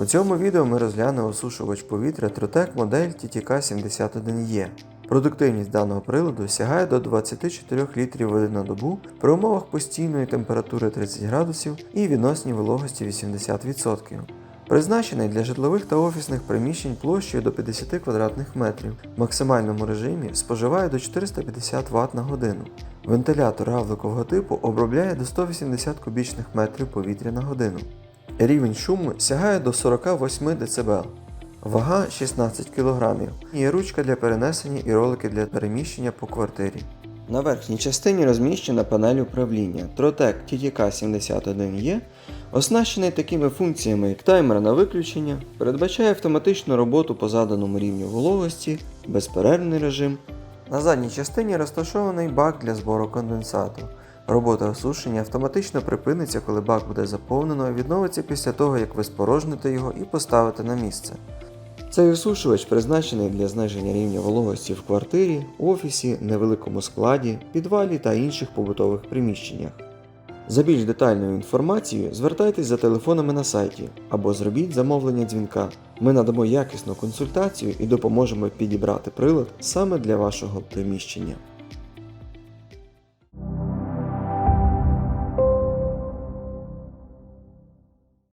У цьому відео ми розглянемо осушувач повітря Trotec модель TTK71E. Продуктивність даного приладу сягає до 24 літрів води на добу при умовах постійної температури 30 градусів і відносній вологості 80%. Призначений для житлових та офісних приміщень площею до 50 квадратних метрів. В максимальному режимі споживає до 450 Вт на годину. Вентилятор равликового типу обробляє до 180 кубічних метрів повітря на годину. Рівень шуму сягає до 48 дБ. Вага 16 кг. Є ручка для перенесення і ролики для переміщення по квартирі. На верхній частині розміщена панель управління Trotec TTK71E, оснащений такими функціями, як таймер на виключення, передбачає автоматичну роботу по заданому рівню вологості, безперервний режим. На задній частині розташований бак для збору конденсату. Робота осушення автоматично припиниться, коли бак буде заповнено і відновиться після того, як ви спорожните його і поставите на місце. Цей осушувач призначений для зниження рівня вологості в квартирі, офісі, невеликому складі, підвалі та інших побутових приміщеннях. За більш детальною інформацією звертайтесь за телефонами на сайті або зробіть замовлення дзвінка. Ми надамо якісну консультацію і допоможемо підібрати прилад саме для вашого приміщення.